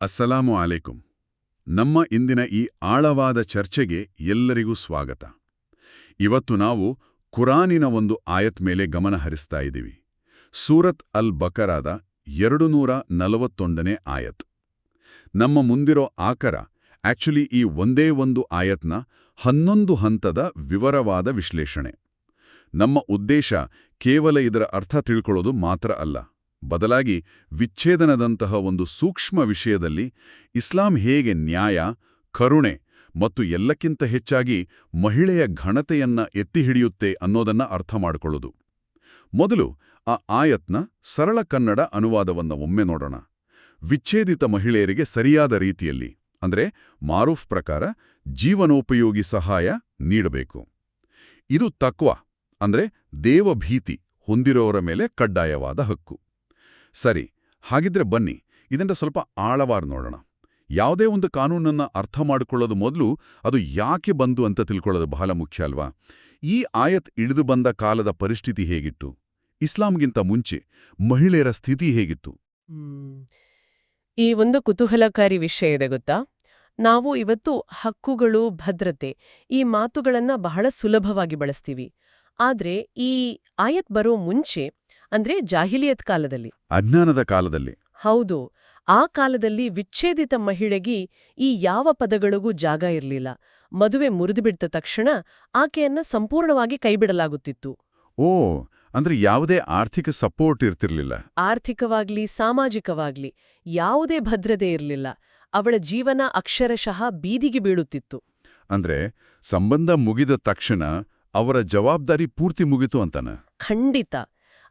ಅಸ್ಸಲಾಮು ಅಲೈಕುಂ. ನಮ್ಮ ಇಂದಿನ ಈ ಆಳವಾದ ಚರ್ಚೆಗೆ ಎಲ್ಲರಿಗೂ ಸ್ವಾಗತ. ಇವತ್ತು ನಾವು ಕುರಾನಿನ ಒಂದು ಆಯತ್ ಮೇಲೆ ಗಮನ ಹರಿಸ್ತಾ ಇದ್ದೀವಿ. ಸೂರತ್ ಅಲ್ ಬಕರಾದ ಎರಡು ನೂರ ನಲವತ್ತೊಂದನೇ ಆಯತ್. ನಮ್ಮ ಮುಂದಿರೋ ಆಕರ ಆಕ್ಚುಲಿ ಈ ಒಂದೇ ಒಂದು ಆಯತ್ನ ಹನ್ನೊಂದು ಹಂತದ ವಿವರವಾದ ವಿಶ್ಲೇಷಣೆ. ನಮ್ಮ ಉದ್ದೇಶ ಕೇವಲ ಇದರ ಅರ್ಥ ತಿಳ್ಕೊಳ್ಳೋದು ಮಾತ್ರ ಅಲ್ಲ. ಬದಲಾಗಿ ವಿಚ್ಛೇದನದಂತಹ ಒಂದು ಸೂಕ್ಷ್ಮ ವಿಷಯದಲ್ಲಿ ಇಸ್ಲಾಂ ಹೇಗೆ ನ್ಯಾಯ, ಕರುಣೆ ಮತ್ತು ಎಲ್ಲಕ್ಕಿಂತ ಹೆಚ್ಚಾಗಿ ಮಹಿಳೆಯ ಘನತೆಯನ್ನ ಎತ್ತಿ ಹಿಡಿಯುತ್ತೆ ಅನ್ನೋದನ್ನ ಅರ್ಥ ಮಾಡಿಕೊಳ್ಳೋದು. ಮೊದಲು ಆ ಆಯತ್ನ ಸರಳ ಕನ್ನಡ ಅನುವಾದವನ್ನ ಒಮ್ಮೆ ನೋಡೋಣ. ವಿಚ್ಛೇದಿತ ಮಹಿಳೆಯರಿಗೆ ಸರಿಯಾದ ರೀತಿಯಲ್ಲಿ, ಅಂದ್ರೆ ಮಾರೂಫ್ ಪ್ರಕಾರ ಜೀವನೋಪಯೋಗಿ ಸಹಾಯ ನೀಡಬೇಕು. ಇದು ತಕ್ವ, ಅಂದ್ರೆ ದೇವಭೀತಿ ಹೊಂದಿರೋರ ಮೇಲೆ ಕಡ್ಡಾಯವಾದ ಹಕ್ಕು. ಸರಿ, ಹಾಗಿದ್ರೆ ಬನ್ನಿ. ಇದನ್ನ ಸ್ವಲ್ಪ ಆಳವಾಗಿ ನೋಡೋಣ. ಯಾವುದೇ ಒಂದು ಕಾನೂನನ್ನ ಅರ್ಥ ಮಾಡಿಕೊಳ್ಳೋದು ಮೊದಲು ಅದು ಯಾಕೆ ಬಂದು ಅಂತ ತಿಳ್ಕೊಳ್ಳೋದು ಬಹಳ ಮುಖ್ಯ ಅಲ್ವಾ? ಈ ಆಯತ್ ಇಳಿದು ಬಂದ ಕಾಲದ ಪರಿಸ್ಥಿತಿ ಹೇಗಿತ್ತು? ಇಸ್ಲಾಂಗಿಂತ ಮುಂಚೆ ಮಹಿಳೆಯರ ಸ್ಥಿತಿ ಹೇಗಿತ್ತು? ಈ ಒಂದು ಕುತೂಹಲಕಾರಿ ವಿಷಯ ಇದೆ ಗೊತ್ತಾ? ನಾವು ಇವತ್ತು ಹಕ್ಕುಗಳು, ಭದ್ರತೆ ಈ ಮಾತುಗಳನ್ನ ಬಹಳ ಸುಲಭವಾಗಿ ಬಳಸ್ತೀವಿ. ಆದ್ರೆ ಈ ಆಯತ್ ಬರೋ ಮುಂಚೆ ಅಂದ್ರೆ ಜಾಹಿಲಿಯತ್ ಕಾಲದಲ್ಲಿ. ಅಜ್ಞಾನದ ಕಾಲದಲ್ಲಿ. ಹೌದು. ಆ ಕಾಲದಲ್ಲಿ ವಿಚ್ಛೇದಿತ ಮಹಿಳೆಗೆ ಈ ಯಾವ ಪದಗಳಿಗೂ ಜಾಗ ಇರಲಿಲ್ಲ. ಮದುವೆ ಮುರಿದುಬಿಡ್ತ ತಕ್ಷಣ ಆಕೆಯನ್ನ ಸಂಪೂರ್ಣವಾಗಿ ಕೈಬಿಡಲಾಗುತ್ತಿತ್ತು. ಓ ಅಂದ್ರೆ ಯಾವುದೇ ಆರ್ಥಿಕ ಸಪೋರ್ಟ್ ಇರ್ತಿರ್ಲಿಲ್ಲ. ಆರ್ಥಿಕವಾಗ್ಲಿ ಸಾಮಾಜಿಕವಾಗ್ಲಿ ಯಾವುದೇ ಭದ್ರತೆ ಇರಲಿಲ್ಲ. ಅವಳ ಜೀವನ ಅಕ್ಷರಶಃ ಬೀದಿಗೆ ಬೀಳುತ್ತಿತ್ತು. ಅಂದ್ರೆ ಸಂಬಂಧ ಮುಗಿದ ತಕ್ಷಣ ಅವರ ಜವಾಬ್ದಾರಿ ಪೂರ್ತಿ ಮುಗಿತು ಅಂತಾನ? ಖಂಡಿತ.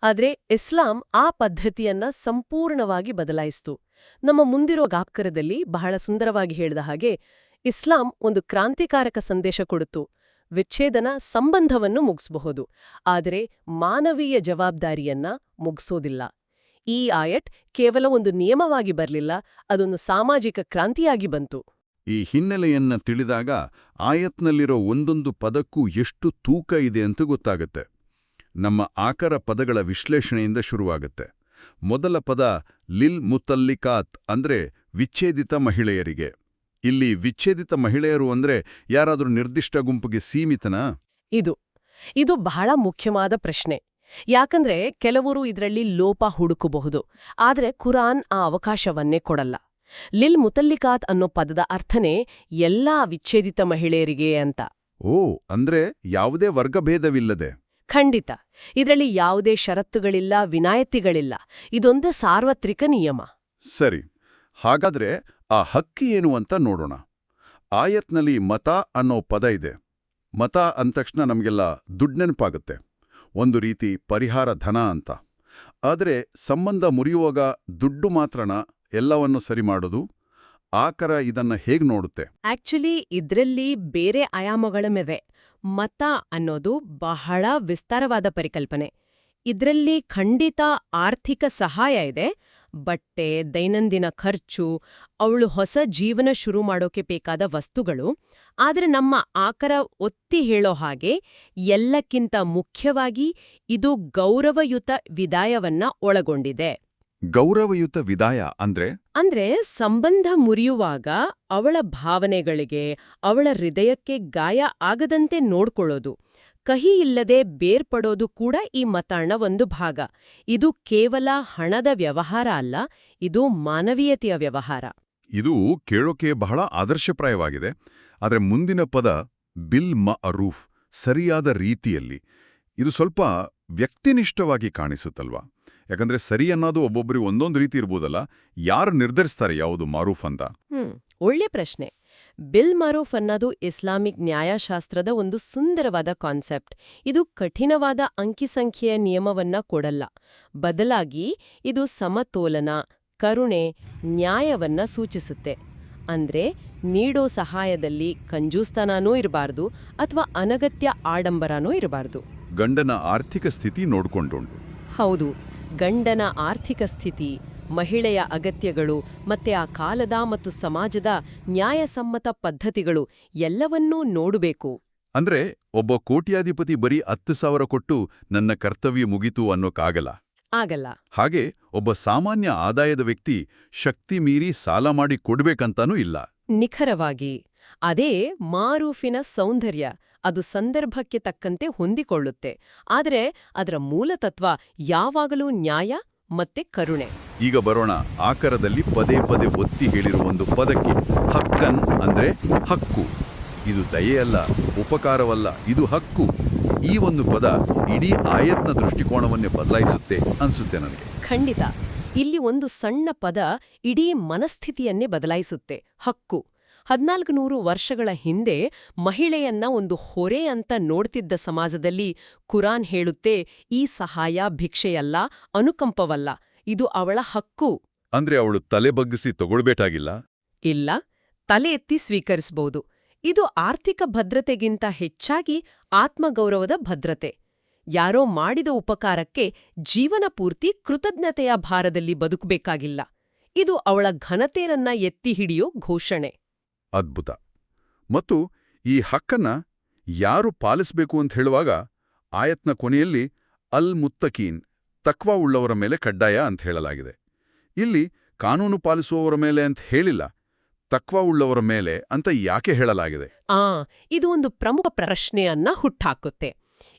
ಆದ್ರೆ ಇಸ್ಲಾಂ ಆ ಪದ್ಧತಿಯನ್ನ ಸಂಪೂರ್ಣವಾಗಿ ಬದಲಾಯಿಸ್ತು. ನಮ್ಮ ಮುಂದಿರೋ ಗಾಪ್ಕರದಲ್ಲಿ ಬಹಳ ಸುಂದರವಾಗಿ ಹೇಳಿದ ಹಾಗೆ, ಇಸ್ಲಾಂ ಒಂದು ಕ್ರಾಂತಿಕಾರಕ ಸಂದೇಶ ಕೊಡುತ್ತು, ವಿಚ್ಛೇದನ ಸಂಬಂಧವನ್ನು ಮುಗಿಸಬಹುದು, ಆದರೆ ಮಾನವೀಯ ಜವಾಬ್ದಾರಿಯನ್ನ ಮುಗಿಸೋದಿಲ್ಲ. ಈ ಆಯಟ್ ಕೇವಲ ಒಂದು ನಿಯಮವಾಗಿ ಬರಲಿಲ್ಲ, ಅದೊಂದು ಸಾಮಾಜಿಕ ಕ್ರಾಂತಿಯಾಗಿ ಬಂತು. ಈ ಹಿನ್ನೆಲೆಯನ್ನ ತಿಳಿದಾಗ ಆಯತ್ನಲ್ಲಿರೋ ಒಂದೊಂದು ಪದಕ್ಕೂ ಎಷ್ಟು ತೂಕ ಇದೆ ಅಂತ ಗೊತ್ತಾಗತ್ತೆ. ನಮ್ಮ ಆಕರ ಪದಗಳ ವಿಶ್ಲೇಷಣೆಯಿಂದ ಶುರುವಾಗುತ್ತೆ. ಮೊದಲ ಪದ ಲಿಲ್ ಮುತಲ್ಲಿಕಾತ್ ಅಂದ್ರೆ ವಿಚ್ಛೇದಿತ ಮಹಿಳೆಯರಿಗೆ. ಇಲ್ಲಿ ವಿಚ್ಛೇದಿತ ಮಹಿಳೆಯರು ಅಂದ್ರೆ ಯಾರಾದರೂ ನಿರ್ದಿಷ್ಟ ಗುಂಪಿಗೆ ಸೀಮಿತನಾ? ಇದು ಇದು ಬಹಳ ಮುಖ್ಯವಾದ ಪ್ರಶ್ನೆ. ಯಾಕಂದ್ರೆ ಕೆಲವರು ಇದರಲ್ಲಿ ಲೋಪ ಹುಡುಕಬಹುದು ಆದರೆ ಕುರಾನ್ ಆ ಅವಕಾಶವನ್ನೇ ಕೊಡಲ್ಲ. ಲಿಲ್ ಮುತಲ್ಲಿಕಾತ್ ಅನ್ನೋ ಪದದ ಅರ್ಥನೇ ಎಲ್ಲಾ ವಿಚ್ಛೇದಿತ ಮಹಿಳೆಯರಿಗೆ ಅಂತ. ಓ ಅಂದ್ರೆ ಯಾವುದೇ ವರ್ಗಭೇದವಿಲ್ಲದೆ. ಖಂಡಿತ. ಇದರಲ್ಲಿ ಯಾವುದೇ ಷರತ್ತುಗಳಿಲ್ಲ, ವಿನಾಯಿತಿಗಳಿಲ್ಲ. ಇದೊಂದು ಸಾರ್ವತ್ರಿಕ ನಿಯಮ. ಸರಿ. ಹಾಗಾದ್ರೆ ಆ ಹಕ್ಕಿ ಏನು ಅಂತ ನೋಡೋಣ. ಆಯತ್ನಲ್ಲಿ ಮತ ಅನ್ನೋ ಪದ ಇದೆ. ಮತ ಅಂತಕ್ಷಣ ನಮಗೆಲ್ಲ ದುಡ್ಡು ನೆನಪಾಗುತ್ತೆ. ಒಂದು ರೀತಿ ಪರಿಹಾರ ಧನ ಅಂತ. ಆದರೆ ಸಂಬಂಧ ಮುರಿಯುವಾಗ ದುಡ್ಡು ಮಾತ್ರನ ಎಲ್ಲವನ್ನು ಸರಿ ಮಾಡೋದು? ಆಕರ ಇದನ್ನ ಹೇಗ್ ನೋಡುತ್ತೆ? ಆಕ್ಚುಲಿ ಇದ್ರಲ್ಲಿ ಬೇರೆ ಆಯಾಮಗಳಮಿವೆ ಮತ ಅನ್ನೋದು ಬಹಳ ವಿಸ್ತಾರವಾದ ಪರಿಕಲ್ಪನೆ. ಇದ್ರಲ್ಲಿ ಖಂಡಿತ ಆರ್ಥಿಕ ಸಹಾಯ ಇದೆ. ಬಟ್ಟೆ, ದೈನಂದಿನ ಖರ್ಚು, ಅವಳು ಹೊಸ ಜೀವನ ಶುರು ಮಾಡೋಕೆ ಬೇಕಾದ ವಸ್ತುಗಳು. ಆದರೆ ನಮ್ಮ ಆಕರ ಒತ್ತಿ ಹೇಳೋ ಹಾಗೆ ಎಲ್ಲಕ್ಕಿಂತ ಮುಖ್ಯವಾಗಿ ಇದು ಗೌರವಯುತ ವಿದಾಯವನ್ನ ಒಳಗೊಂಡಿದೆ. ಗೌರವಯುತ ವಿದಾಯ ಅಂದ್ರೆ? ಅಂದ್ರೆ ಸಂಬಂಧ ಮುರಿಯುವಾಗ ಅವಳ ಭಾವನೆಗಳಿಗೆ ಅವಳ ಹೃದಯಕ್ಕೆ ಗಾಯ ಆಗದಂತೆ ನೋಡ್ಕೊಳ್ಳೋದು. ಕಹಿ ಇಲ್ಲದೆ ಬೇರ್ಪಡೋದು ಕೂಡ ಈ ಮತಾಣ ಒಂದು ಭಾಗ. ಇದು ಕೇವಲ ಹಣದ ವ್ಯವಹಾರ ಅಲ್ಲ ಇದು ಮಾನವೀಯತೆಯ ವ್ಯವಹಾರ. ಇದು ಕೇಳೋಕೆ ಬಹಳ ಆದರ್ಶಪ್ರಾಯವಾಗಿದೆ. ಆದರೆ ಮುಂದಿನ ಪದ ಬಿಲ್ ಮ ಅರೂಫ್ ಸರಿಯಾದ ರೀತಿಯಲ್ಲಿ. ಇದು ಸ್ವಲ್ಪ ವ್ಯಕ್ತಿನಿಷ್ಠವಾಗಿ ಕಾಣಿಸುತ್ತಲ್ವಾ? ಯಾಕಂದ್ರೆ ಸರಿ ಅನ್ನೋದು ಒಬ್ಬೊಬ್ಬರಿಗೆ ಒಂದೊಂದು ರೀತಿ ಇರ್ಬೋದಲ್ಲ ಯಾರು ನಿರ್ಧರಿಸ್ತಾರೆ ಯಾವುದು ಮಾರೂಫ್ ಅಂತ? ಹ್ಮ್ ಒಳ್ಳೆ ಪ್ರಶ್ನೆ. ಬಿಲ್ ಮರೂಫ್ ಅನ್ನೋದು ಇಸ್ಲಾಮಿಕ್ ನ್ಯಾಯಶಾಸ್ತ್ರದ ಒಂದು ಸುಂದರವಾದ ಕಾನ್ಸೆಪ್ಟ್. ಇದು ಕಠಿಣವಾದ ಅಂಕಿಸಂಖ್ಯೆಯ ನಿಯಮವನ್ನ ಕೊಡಲ್ಲ. ಬದಲಾಗಿ ಇದು ಸಮತೋಲನ ಕರುಣೆ ನ್ಯಾಯವನ್ನ ಸೂಚಿಸುತ್ತೆ. ಅಂದ್ರೆ ನೀಡೋ ಸಹಾಯದಲ್ಲಿ ಕಂಜೂಸ್ತನಾನೂ ಇರಬಾರ್ದು ಅಥವಾ ಅನಗತ್ಯ ಆಡಂಬರನೂ ಇರಬಾರ್ದು. ಗಂಡನ ಆರ್ಥಿಕ ಸ್ಥಿತಿ ನೋಡ್ಕೊಂಡು ಹೌದು. ಗಂಡನ ಆರ್ಥಿಕ ಸ್ಥಿತಿ ಮಹಿಳೆಯ ಅಗತ್ಯಗಳು ಮತ್ತೆ ಆ ಕಾಲದ ಮತ್ತು ಸಮಾಜದ ನ್ಯಾಯಸಮ್ಮತ ಪದ್ಧತಿಗಳು ಎಲ್ಲವನ್ನೂ ನೋಡಬೇಕು. ಅಂದ್ರೆ ಒಬ್ಬ ಕೋಟ್ಯಾಧಿಪತಿ ಬರೀ ಹತ್ತು ಸಾವಿರ ಕೊಟ್ಟು ನನ್ನ ಕರ್ತವ್ಯ ಮುಗಿತು ಅನ್ನೋಕ್ಕಾಗಲ್ಲ ಆಗಲ್ಲ. ಹಾಗೆ ಒಬ್ಬ ಸಾಮಾನ್ಯ ಆದಾಯದ ವ್ಯಕ್ತಿ ಶಕ್ತಿ ಮೀರಿ ಸಾಲ ಮಾಡಿ ಕೊಡ್ಬೇಕಂತಾನೂ ಇಲ್ಲ. ನಿಖರವಾಗಿ. ಅದೇ ಮಾರೂಫಿನ ಸೌಂದರ್ಯ. ಅದು ಸಂದರ್ಭಕ್ಕೆ ತಕ್ಕಂತೆ ಹೊಂದಿಕೊಳ್ಳುತ್ತೆ. ಆದರೆ ಅದರ ಮೂಲತತ್ವ ಯಾವಾಗಲೂ ನ್ಯಾಯ ಮತ್ತೆ ಕರುಣೆ. ಈಗ ಬರೋಣ ಆಕರದಲ್ಲಿ ಪದೇ ಪದೇ ಒತ್ತಿ ಹೇಳಿರುವ ಒಂದು ಪದಕ್ಕೆ ಹಕ್ಕನ್ ಅಂದ್ರೆ ಹಕ್ಕು. ಇದು ದಯೆಯಲ್ಲ ಉಪಕಾರವಲ್ಲ ಇದು ಹಕ್ಕು. ಈ ಒಂದು ಪದ ಇಡೀ ಆಯತ್ನ ದೃಷ್ಟಿಕೋನವನ್ನೇ ಬದಲಾಯಿಸುತ್ತೆ ಅನ್ಸುತ್ತೆ ನನಗೆ. ಖಂಡಿತ. ಇಲ್ಲಿ ಒಂದು ಸಣ್ಣ ಪದ ಇಡೀ ಮನಸ್ಥಿತಿಯನ್ನೇ ಬದಲಾಯಿಸುತ್ತೆ ಹಕ್ಕು. ಹದ್ನಾಲ್ಕು ನೂರು ವರ್ಷಗಳ ಹಿಂದೆ ಮಹಿಳೆಯನ್ನ ಒಂದು ಹೊರೆ ಅಂತ ನೋಡ್ತಿದ್ದ ಸಮಾಜದಲ್ಲಿ ಕುರಾನ್ ಹೇಳುತ್ತೆ ಈ ಸಹಾಯ ಭಿಕ್ಷೆಯಲ್ಲ ಅನುಕಂಪವಲ್ಲ ಇದು ಅವಳ ಹಕ್ಕು. ಅಂದ್ರೆ ಅವಳು ತಲೆ ಬಗ್ಗಿಸಿ ತಗೊಳ್ಬೇಕಾಗಿಲ್ಲ? ಇಲ್ಲ ತಲೆ ಎತ್ತಿ ಸ್ವೀಕರಿಸಬಹುದು ಇದು ಆರ್ಥಿಕ ಭದ್ರತೆಗಿಂತ ಹೆಚ್ಚಾಗಿ ಆತ್ಮಗೌರವದ ಭದ್ರತೆ. ಯಾರೋ ಮಾಡಿದ ಉಪಕಾರಕ್ಕೆ ಜೀವನ ಪೂರ್ತಿ ಕೃತಜ್ಞತೆಯ ಭಾರದಲ್ಲಿ ಬದುಕಬೇಕಾಗಿಲ್ಲ. ಇದು ಅವಳ ಘನತೆರನ್ನ ಎತ್ತಿ ಹಿಡಿಯೋ ಘೋಷಣೆ. ಅದ್ಭುತ. ಮತ್ತು ಈ ಹಕ್ಕನ್ನ ಯಾರು ಪಾಲಿಸಬೇಕು ಅಂತ ಹೇಳುವಾಗ ಆಯತ್ನ ಕೊನೆಯಲ್ಲಿ ಅಲ್ ಮುತ್ತಕೀನ್ ತಕ್ವಾ ಉಳ್ಳವರ ಮೇಲೆ ಕಡ್ಡಾಯ ಅಂತ ಹೇಳಲಾಗಿದೆ. ಇಲ್ಲಿ ಕಾನೂನು ಪಾಲಿಸುವವರ ಮೇಲೆ ಅಂತ ಹೇಳಿಲ್ಲ, ತಕ್ವಾ ಉಳ್ಳವರ ಮೇಲೆ ಅಂತ ಯಾಕೆ ಹೇಳಲಾಗಿದೆ? ಆ, ಇದು ಒಂದು ಪ್ರಮುಖ ಪ್ರಶ್ನೆಯನ್ನ ಹುಟ್ಟಾಕುತ್ತೆ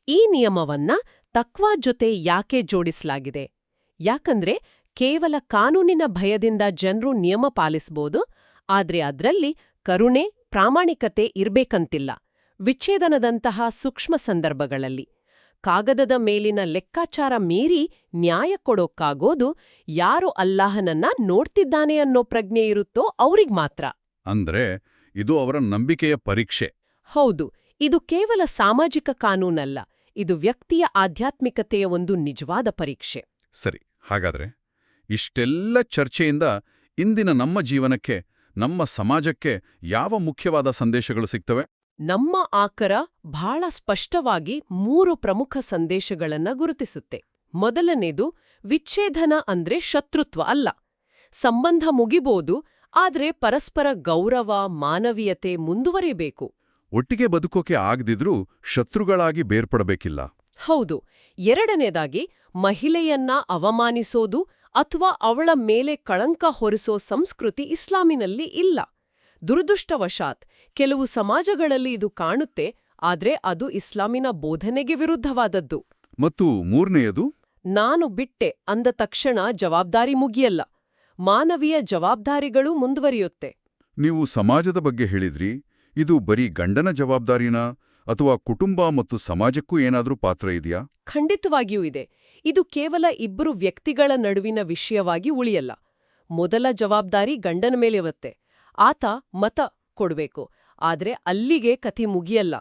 ಈ ನಿಯಮವನ್ನ ತಕ್ವಾ ಜೊತೆ ಯಾಕೆ ಜೋಡಿಸಲಾಗಿದೆ? ಯಾಕಂದ್ರೆ ಕೇವಲ ಕಾನೂನಿನ ಭಯದಿಂದ ಜನರು ನಿಯಮ ಪಾಲಿಸಬಹುದು ಆದ್ರೆ ಅದ್ರಲ್ಲಿ ಕರುಣೆ ಪ್ರಾಮಾಣಿಕತೆ ಇರ್ಬೇಕಂತಿಲ್ಲ. ವಿಚ್ಛೇದನದಂತಹ ಸೂಕ್ಷ್ಮ ಸಂದರ್ಭಗಳಲ್ಲಿ. ಕಾಗದದ ಮೇಲಿನ ಲೆಕ್ಕಾಚಾರ ಮೀರಿ ನ್ಯಾಯ ಕೊಡೋಕ್ಕಾಗೋದು ಯಾರು ಅಲ್ಲಾಹನನ್ನ ನೋಡ್ತಿದ್ದಾನೆ ಅನ್ನೋ ಪ್ರಜ್ಞೆ ಇರುತ್ತೋ ಅವ್ರಿಗ್ ಮಾತ್ರ. ಅಂದ್ರೆ ಇದು ಅವರ ನಂಬಿಕೆಯ ಪರೀಕ್ಷೆ. ಹೌದು ಇದು ಕೇವಲ ಸಾಮಾಜಿಕ ಕಾನೂನಲ್ಲ ಇದು ವ್ಯಕ್ತಿಯ ಆಧ್ಯಾತ್ಮಿಕತೆಯ ಒಂದು ನಿಜವಾದ ಪರೀಕ್ಷೆ. ಸರಿ ಹಾಗಾದ್ರೆ ಇಷ್ಟೆಲ್ಲ ಚರ್ಚೆಯಿಂದ ಇಂದಿನ ನಮ್ಮ ಜೀವನಕ್ಕೆ ನಮ್ಮ ಸಮಾಜಕ್ಕೆ ಯಾವ ಮುಖ್ಯವಾದ ಸಂದೇಶಗಳು ಸಿಗ್ತವೆ? ನಮ್ಮ ಆಕರ ಬಹಳ ಸ್ಪಷ್ಟವಾಗಿ ಮೂರು ಪ್ರಮುಖ ಸಂದೇಶಗಳನ್ನ ಗುರುತಿಸುತ್ತೆ. ಮೊದಲನೇದು ವಿಚ್ಛೇದನ ಅಂದ್ರೆ ಶತ್ರುತ್ವ ಅಲ್ಲ. ಸಂಬಂಧ ಮುಗಿಬೋದು ಆದ್ರೆ ಪರಸ್ಪರ ಗೌರವ ಮಾನವೀಯತೆ ಮುಂದುವರಿಯಬೇಕು ಒಟ್ಟಿಗೆ ಬದುಕೋಕೆ ಆಗದಿದ್ರೂ ಶತ್ರುಗಳಾಗಿ ಬೇರ್ಪಡಬೇಕಿಲ್ಲ. ಹೌದು. ಎರಡನೇದಾಗಿ ಮಹಿಳೆಯನ್ನ ಅವಮಾನಿಸೋದು ಅಥವಾ ಅವಳ ಮೇಲೆ ಕಳಂಕ ಹೊರಿಸೋ ಸಂಸ್ಕೃತಿ ಇಸ್ಲಾಮಿನಲ್ಲಿ ಇಲ್ಲ. ದುರದೃಷ್ಟವಶಾತ್ ಕೆಲವು ಸಮಾಜಗಳಲ್ಲಿ ಇದು ಕಾಣುತ್ತೆ ಆದ್ರೆ ಅದು ಇಸ್ಲಾಮಿನ ಬೋಧನೆಗೆ ವಿರುದ್ಧವಾದದ್ದು. ಮತ್ತು ಮೂರನೆಯದು? ನಾನು ಬಿಟ್ಟೆ ಅಂದ ತಕ್ಷಣ ಜವಾಬ್ದಾರಿ ಮುಗಿಯಲ್ಲ. ಮಾನವೀಯ ಜವಾಬ್ದಾರಿಗಳು ಮುಂದುವರಿಯುತ್ತೆ. ನೀವು ಸಮಾಜದ ಬಗ್ಗೆ ಹೇಳಿದ್ರಿ ಇದು ಬರೀ ಗಂಡನ ಜವಾಬ್ದಾರಿನಾ? ಅಥವಾ ಕುಟುಂಬ ಮತ್ತು ಸಮಾಜಕ್ಕೂ ಏನಾದರೂ ಪಾತ್ರ ಇದೆಯಾ? ಖಂಡಿತವಾಗಿಯೂ ಇದೆ. ಇದು ಕೇವಲ ಇಬ್ಬರು ವ್ಯಕ್ತಿಗಳ ನಡುವಿನ ವಿಷಯವಾಗಿ ಉಳಿಯಲ್ಲ. ಮೊದಲ ಜವಾಬ್ದಾರಿ ಗಂಡನ ಮೇಲಿರುತ್ತೆ ಆತ ಮತ ಕೊಡಬೇಕು. ಆದರೆ ಅಲ್ಲಿಗೆ ಕಥೆ ಮುಗಿಯಲ್ಲ.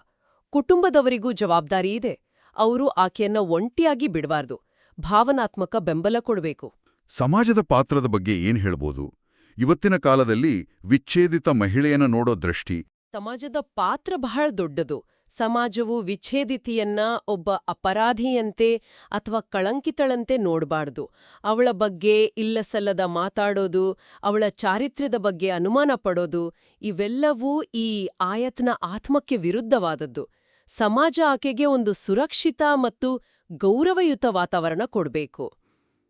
ಕುಟುಂಬದವರಿಗೂ ಜವಾಬ್ದಾರಿ ಇದೆ. ಅವರು ಆಕೆಯನ್ನ ಒಂಟಿಯಾಗಿ ಬಿಡಬಾರ್ದು. ಭಾವನಾತ್ಮಕ ಬೆಂಬಲ ಕೊಡಬೇಕು. ಸಮಾಜದ ಪಾತ್ರದ ಬಗ್ಗೆ ಏನ್ ಹೇಳ್ಬೋದು? ಇವತ್ತಿನ ಕಾಲದಲ್ಲಿ ವಿಚ್ಛೇದಿತ ಮಹಿಳೆಯನ್ನ ನೋಡೋ ದೃಷ್ಟಿ. ಸಮಾಜದ ಪಾತ್ರ ಬಹಳ ದೊಡ್ಡದು. ಸಮಾಜವು ವಿಚ್ಛೇದಿತಿಯನ್ನ ಒಬ್ಬ ಅಪರಾಧಿಯಂತೆ ಅಥವಾ ಕಳಂಕಿತಳಂತೆ ನೋಡಬಾರ್ದು. ಅವಳ ಬಗ್ಗೆ ಇಲ್ಲಸಲ್ಲದ ಮಾತಾಡೋದು ಅವಳ ಚಾರಿತ್ರ್ಯದ ಬಗ್ಗೆ ಅನುಮಾನ ಪಡೋದು ಇವೆಲ್ಲವೂ ಈ ಆಯತ್ನ ಆತ್ಮಕ್ಕೆ ವಿರುದ್ಧವಾದದ್ದು. ಸಮಾಜ ಆಕೆಗೆ ಒಂದು ಸುರಕ್ಷಿತ ಮತ್ತು ಗೌರವಯುತ ವಾತಾವರಣ ಕೊಡಬೇಕು.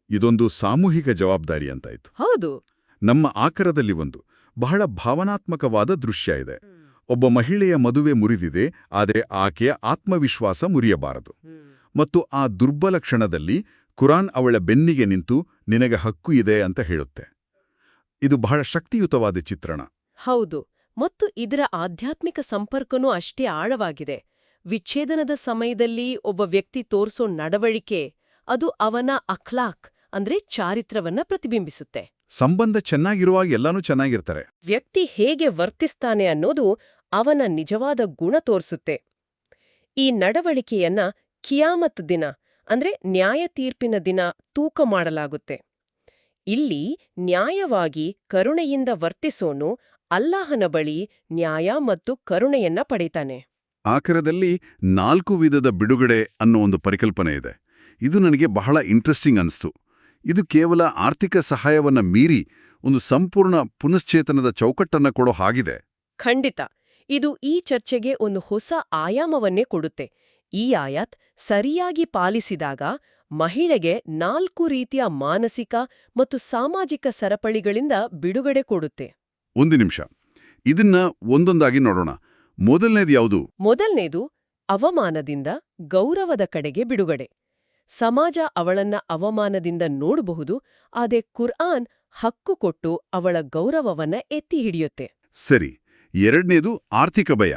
ಇದೊಂದು ಸಾಮೂಹಿಕ ಜವಾಬ್ದಾರಿ ಅಂತಾಯ್ತು. ಹೌದು. ನಮ್ಮ ಆಕರದಲ್ಲಿ ಒಂದು ಬಹಳ ಭಾವನಾತ್ಮಕವಾದ ದೃಶ್ಯ ಇದೆ. ಒಬ್ಬ ಮಹಿಳೆಯ ಮದುವೆ ಮುರಿದಿದೆ ಆದರೆ ಆಕೆಯ ಆತ್ಮವಿಶ್ವಾಸ ಮುರಿಯಬಾರದು. ಮತ್ತು ಆ ದುರ್ಬಲ ಕ್ಷಣದಲ್ಲಿ ಕುರಾನ್ ಅವಳ ಬೆನ್ನಿಗೆ ನಿಂತು ನಿನಗೆ ಹಕ್ಕು ಇದೆ ಅಂತ ಹೇಳುತ್ತೆ. ಇದು ಬಹಳ ಶಕ್ತಿಯುತವಾದ ಚಿತ್ರಣ. ಹೌದು. ಮತ್ತು ಇದರ ಆಧ್ಯಾತ್ಮಿಕ ಸಂಪರ್ಕನೂ ಅಷ್ಟೇ ಆಳವಾಗಿದೆ. ವಿಚ್ಛೇದನದ ಸಮಯದಲ್ಲಿ ಒಬ್ಬ ವ್ಯಕ್ತಿ ತೋರಿಸೋ ನಡವಳಿಕೆ ಅದು ಅವನ ಅಖ್ಲಾಕ್ ಅಂದ್ರೆ ಚಾರಿತ್ರವನ್ನ ಪ್ರತಿಬಿಂಬಿಸುತ್ತೆ. ಸಂಬಂಧ ಚೆನ್ನಾಗಿರುವಾಗ ಎಲ್ಲಾನೂ ಚೆನ್ನಾಗಿರ್ತಾರೆ. ವ್ಯಕ್ತಿ ಹೇಗೆ ವರ್ತಿಸ್ತಾನೆ ಅನ್ನೋದು ಅವನ ನಿಜವಾದ ಗುಣ ತೋರಿಸುತ್ತೆ. ಈ ನಡವಳಿಕೆಯನ್ನ ಕಿಯಾಮತ್ ದಿನ ಅಂದ್ರೆ ನ್ಯಾಯ ತೀರ್ಪಿನ ದಿನ ತೂಕ ಮಾಡಲಾಗುತ್ತೆ. ಇಲ್ಲಿ ನ್ಯಾಯವಾಗಿ ಕರುಣೆಯಿಂದ ವರ್ತಿಸೋನು ಅಲ್ಲಾಹನ ಬಳಿ ನ್ಯಾಯ ಮತ್ತು ಕರುಣೆಯನ್ನ ಪಡೀತಾನೆ. ಆಖರದಲ್ಲಿ ನಾಲ್ಕು ವಿಧದ ಬಿಡುಗಡೆ ಅನ್ನೋ ಒಂದು ಪರಿಕಲ್ಪನೆ ಇದೆ. ಇದು ನನಗೆ ಬಹಳ ಇಂಟ್ರೆಸ್ಟಿಂಗ್ ಅನಿಸ್ತು. ಇದು ಕೇವಲ ಆರ್ಥಿಕ ಸಹಾಯವನ್ನ ಮೀರಿ ಒಂದು ಸಂಪೂರ್ಣ ಪುನಶ್ಚೇತನದ ಚೌಕಟ್ಟನ್ನ ಕೊಡೋ ಹಾಗಿದೆ. ಖಂಡಿತ. ಇದು ಈ ಚರ್ಚೆಗೆ ಒಂದು ಹೊಸ ಆಯಾಮವನ್ನೇ ಕೊಡುತ್ತೆ. ಈ ಆಯಾತ್ ಸರಿಯಾಗಿ ಪಾಲಿಸಿದಾಗ ಮಹಿಳೆಗೆ ನಾಲ್ಕು ರೀತಿಯ ಮಾನಸಿಕ ಮತ್ತು ಸಾಮಾಜಿಕ ಸರಪಳಿಗಳಿಂದ ಬಿಡುಗಡೆ ಕೊಡುತ್ತೆ. ಒಂದು ನಿಮಿಷ. ಇದನ್ನ ಒಂದೊಂದಾಗಿ ನೋಡೋಣ. ಮೊದಲನೇದು ಯಾವುದು? ಮೊದಲನೇದು ಅವಮಾನದಿಂದ ಗೌರವದ ಕಡೆಗೆ ಬಿಡುಗಡೆ. ಸಮಾಜ ಅವಳನ್ನ ಅವಮಾನದಿಂದ ನೋಡಬಹುದು ಆದೇ ಕುರ್ಆನ್ ಹಕ್ಕು ಕೊಟ್ಟು ಅವಳ ಗೌರವವನ್ನ ಎತ್ತಿ ಹಿಡಿಯುತ್ತೆ. ಸರಿ. ಎರಡನೇದು ಆರ್ಥಿಕ ಭಯ.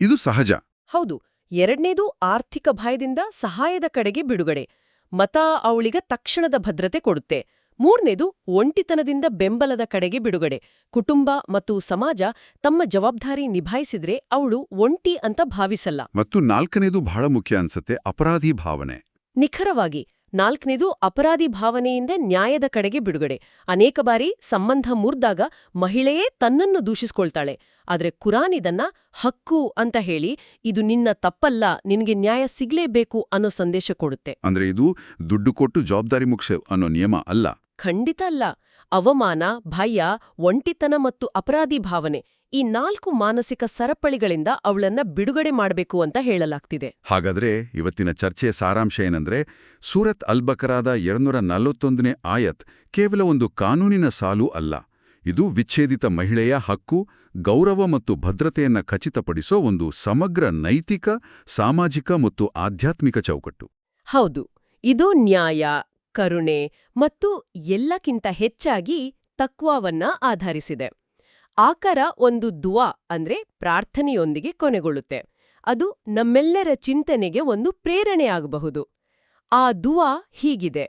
ಇದು ಸಹಜ. ಹೌದು ಎರಡನೇದು ಆರ್ಥಿಕ ಭಯದಿಂದ ಸಹಾಯದ ಕಡೆಗೆ ಬಿಡುಗಡೆ. ಮತ ಅವಳಿಗ ತಕ್ಷಣದ ಭದ್ರತೆ ಕೊಡುತ್ತೆ. ಮೂರನೇದು ಒಂಟಿತನದಿಂದ ಬೆಂಬಲದ ಕಡೆಗೆ ಬಿಡುಗಡೆ. ಕುಟುಂಬ ಮತ್ತು ಸಮಾಜ ತಮ್ಮ ಜವಾಬ್ದಾರಿ ನಿಭಾಯಿಸಿದ್ರೆ ಅವಳು ಒಂಟಿ ಅಂತ ಭಾವಿಸಲ್ಲ. ಮತ್ತು ನಾಲ್ಕನೇದು ಬಹಳ ಮುಖ್ಯ ಅನ್ಸತ್ತೆ ಅಪರಾಧಿ ಭಾವನೆ. ನಿಖರವಾಗಿ ನಾಲ್ಕನೇದು ಅಪರಾಧಿ ಭಾವನೆಯಿಂದ ನ್ಯಾಯದ ಕಡೆಗೆ ಬಿಡುಗಡೆ. ಅನೇಕ ಬಾರಿ ಸಂಬಂಧ ಮುರ್ದಾಗ ಮಹಿಳೆಯೇ ತನ್ನನ್ನು ದೂಷಿಸ್ಕೊಳ್ತಾಳೆ. ಆದರೆ ಕುರಾನ್ ಇದನ್ನ ಹಕ್ಕು ಅಂತ ಹೇಳಿ ಇದು ನಿನ್ನ ತಪ್ಪಲ್ಲ, ನಿನಗೆ ನ್ಯಾಯ ಸಿಗ್ಲೇಬೇಕು ಅನ್ನೋ ಸಂದೇಶ ಕೊಡುತ್ತೆ. ಅಂದ್ರೆ ಇದು ದುಡ್ಡು ಕೊಟ್ಟು ಜವಾಬ್ದಾರಿ ಮುಖ್ಯ ಅನ್ನೋ ನಿಯಮ ಅಲ್ಲ. ಖಂಡಿತ ಅಲ್ಲ. ಅವಮಾನ ಭಯ ಒಂಟಿತನ ಮತ್ತು ಅಪರಾಧಿ ಭಾವನೆ ಈ ನಾಲ್ಕು ಮಾನಸಿಕ ಸರಪಳಿಗಳಿಂದ ಅವಳನ್ನ ಬಿಡುಗಡೆ ಮಾಡಬೇಕು ಅಂತ ಹೇಳಲಾಗ್ತಿದೆ. ಹಾಗಾದ್ರೆ ಇವತ್ತಿನ ಚರ್ಚೆಯ ಸಾರಾಂಶ ಏನಂದ್ರೆ ಸೂರತ್ ಅಲ್ಬಕರಾದ ಎರಡುನೂರ ನಲವತ್ತೊಂದನೇ ಆಯತ್ ಕೇವಲ ಒಂದು ಕಾನೂನಿನ ಸಾಲು ಅಲ್ಲ. ಇದು ವಿಚ್ಛೇದಿತ ಮಹಿಳೆಯ ಹಕ್ಕು ಗೌರವ ಮತ್ತು ಭದ್ರತೆಯನ್ನ ಖಚಿತಪಡಿಸೋ ಒಂದು ಸಮಗ್ರ ನೈತಿಕ ಸಾಮಾಜಿಕ ಮತ್ತು ಆಧ್ಯಾತ್ಮಿಕ ಚೌಕಟ್ಟು. ಹೌದು. ಇದು ನ್ಯಾಯ ಕರುಣೆ ಮತ್ತು ಎಲ್ಲಕ್ಕಿಂತ ಹೆಚ್ಚಾಗಿ ತಕ್ವಾವನ್ನ ಆಧರಿಸಿದೆ. ಆಕರ ಒಂದು ದುವಾ ಅಂದ್ರೆ ಪ್ರಾರ್ಥನೆಯೊಂದಿಗೆ ಕೊನೆಗೊಳ್ಳುತ್ತೆ. ಅದು ನಮ್ಮೆಲ್ಲರ ಚಿಂತನೆಗೆ ಒಂದು ಪ್ರೇರಣೆಯಾಗಬಹುದು. ಆ ದುವಾ ಹೀಗಿದೆ.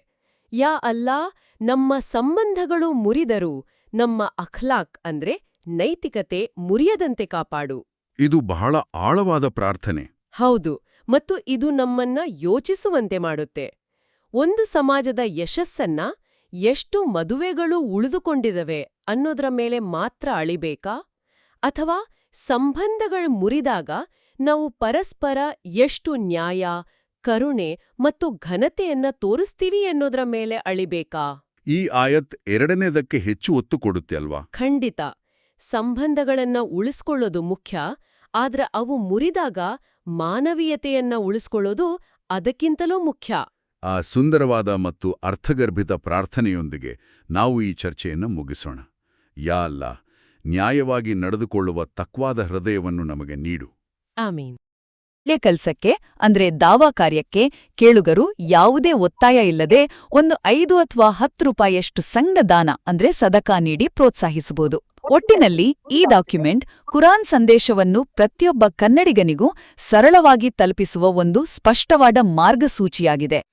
ಯಾ ಅಲ್ಲಾ ನಮ್ಮ ಸಂಬಂಧಗಳು ಮುರಿದರೂ ನಮ್ಮ ಅಖ್ಲಾಕ್ ಅಂದ್ರೆ ನೈತಿಕತೆ ಮುರಿಯದಂತೆ ಕಾಪಾಡು. ಇದು ಬಹಳ ಆಳವಾದ ಪ್ರಾರ್ಥನೆ. ಹೌದು ಮತ್ತು ಇದು ನಮ್ಮನ್ನ ಯೋಚಿಸುವಂತೆ ಮಾಡುತ್ತೆ. ಒಂದು ಸಮಾಜದ ಯಶಸ್ಸನ್ನ ಎಷ್ಟು ಮದುವೆಗಳು ಉಳಿದುಕೊಂಡಿದವೆ ಅನ್ನೋದ್ರ ಮೇಲೆ ಮಾತ್ರ ಅಳಿಬೇಕಾ? ಅಥವಾ ಸಂಬಂಧಗಳು ಮುರಿದಾಗ ನಾವು ಪರಸ್ಪರ ಎಷ್ಟು ನ್ಯಾಯ ಕರುಣೆ ಮತ್ತು ಘನತೆಯನ್ನ ತೋರಿಸ್ತೀವಿ ಅನ್ನೋದ್ರ ಮೇಲೆ ಅಳಿಬೇಕಾ? ಈ ಆಯತ್ ಎರಡನೇದಕ್ಕೆ ಹೆಚ್ಚು ಒತ್ತು ಕೊಡುತ್ತೆ ಅಲ್ವಾ? ಖಂಡಿತ. ಸಂಬಂಧಗಳನ್ನ ಉಳಿಸ್ಕೊಳ್ಳೋದು ಮುಖ್ಯ ಆದ್ರೆ ಅವು ಮುರಿದಾಗ ಮಾನವೀಯತೆಯನ್ನ ಉಳಿಸ್ಕೊಳ್ಳೋದು ಅದಕ್ಕಿಂತಲೂ ಮುಖ್ಯ. ಆ ಸುಂದರವಾದ ಮತ್ತು ಅರ್ಥಗರ್ಭಿತ ಪ್ರಾರ್ಥನೆಯೊಂದಿಗೆ ನಾವು ಈ ಚರ್ಚೆಯನ್ನು ಮುಗಿಸೋಣ. ಯಾ ಅಲ್ಲ ನ್ಯಾಯವಾಗಿ ನಡೆದುಕೊಳ್ಳುವ ತಕ್ವಾದ ಹೃದಯವನ್ನು ನಮಗೆ ನೀಡು. ಆಮೀನ್. ಒಳ್ಳೆ ಕೆಲ್ಸಕ್ಕೆ, ಅಂದ್ರೆ ದಾವಾ ಕಾರ್ಯಕ್ಕೆ, ಕೇಳುಗರು ಯಾವುದೇ ಒತ್ತಾಯ ಇಲ್ಲದೆ ಒಂದು ಐದು ಅಥವಾ ಹತ್ತು ರೂಪಾಯಿಯಷ್ಟು ಸಣ್ಣ ದಾನ, ಅಂದ್ರೆ ಸದಕಾ ನೀಡಿ ಪ್ರೋತ್ಸಾಹಿಸಬಹುದು. ಒಟ್ಟಿನಲ್ಲಿ ಈ ಡಾಕ್ಯುಮೆಂಟ್ ಕುರಾನ್ ಸಂದೇಶವನ್ನು ಪ್ರತಿಯೊಬ್ಬ ಕನ್ನಡಿಗನಿಗೂ ಸರಳವಾಗಿ ತಲುಪಿಸುವ ಒಂದು ಸ್ಪಷ್ಟವಾದ ಮಾರ್ಗಸೂಚಿಯಾಗಿದೆ.